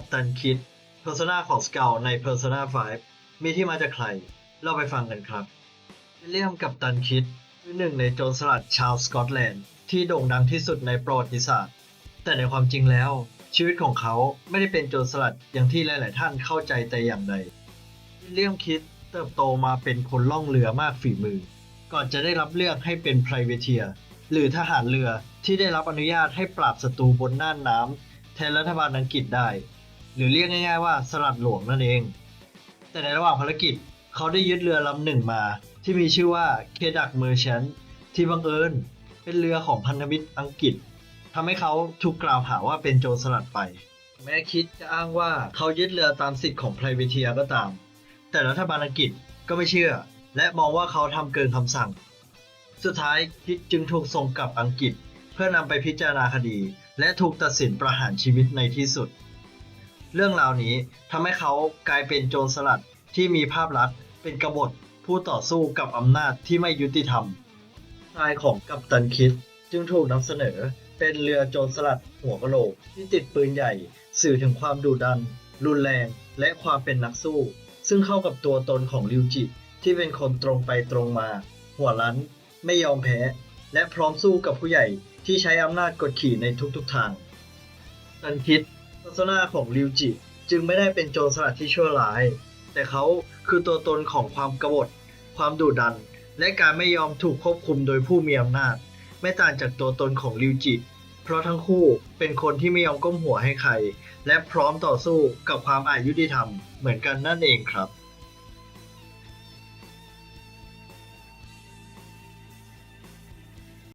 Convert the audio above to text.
กับตันคิด Persona ของสเกลใน Persona 5 มีที่มาจากใคร เราไปฟังกันครับวิลเลียมกับตันคิดคือหนึ่งในโจรสลัดชาวสกอตแลนด์ที่โด่งดังที่สุดในประวัติศาสตร์ แต่ในความจริงแล้ว ชีวิตของเขาไม่ได้เป็นโจรสลัดอย่างที่หลาย ๆ ท่านเข้าใจแต่อย่างใดวิลเลียมคิดเติบโตมาเป็นคนล่องเรือมากฝีมือ ก่อนจะได้รับเลือกให้เป็น privateer หรือทหารเรือที่ได้รับอนุญาตให้ปราบศัตรูบนน่านน้ำแทนรัฐบาลอังกฤษได้ หรือเรียกง่าย ๆว่าสลัดหลวงนั่นเอง แต่ในระหว่างภารกิจเขาได้ยึดเรือลำหนึ่งมา ที่มีชื่อว่าเคดักเมอร์ a n t ที่บังเอิญเป็นเรือของพันธมิตรอังกฤษทำให้เขาถูกกล่าวหาว่าเป็นโจรสลัดไป แม้คิดจะอ้างว่าเขายึดเรือตามสิทธิ์ของ privateer ก็ตาม แต่รัฐบาลอังกฤษก็ไม่เชื่อ และมองว่าเขาทำเกินคำสั่ง สุดท้ายคิดจึงถูกส่งกลับอังกฤษ เพื่อนำไปพิจารณาคดี และถูกตัดสินประหารชีวิตในที่สุด เรื่องราวนี้ทำให้เขากลายเป็นโจรสลัดที่มีภาพลักษณ์เป็นกบฏผู้ต่อสู้กับอำนาจที่ไม่ยุติธรรมชายของกัปตันคิดจึงถูกนำเสนอเป็นเรือโจรสลัดหัวกะโหลกที่ติดปืนใหญ่ สื่อถึงความดุดัน รุนแรง และความเป็นนักสู้ ซึ่งเข้ากับตัวตนของริวจิ ที่เป็นคนตรงไปตรงมา หัวรั้น ไม่ยอมแพ้ และพร้อมสู้กับผู้ใหญ่ที่ใช้อำนาจกดขี่ในทุกๆทางตันคิด ลักษณะของริวจิ จึงไม่ได้เป็นโจรสลัดที่ชั่วร้าย แต่เขาคือตัวตนของความกบฏ ความดุดัน และการไม่ยอมถูกควบคุมโดยผู้มีอำนาจ ไม่ต่างจากตัวตนของริวจิ เพราะทั้งคู่เป็นคนที่ไม่ยอมก้มหัวให้ใคร และพร้อมต่อสู้กับความอายุติธรรมเหมือนกันนั่นเองครับ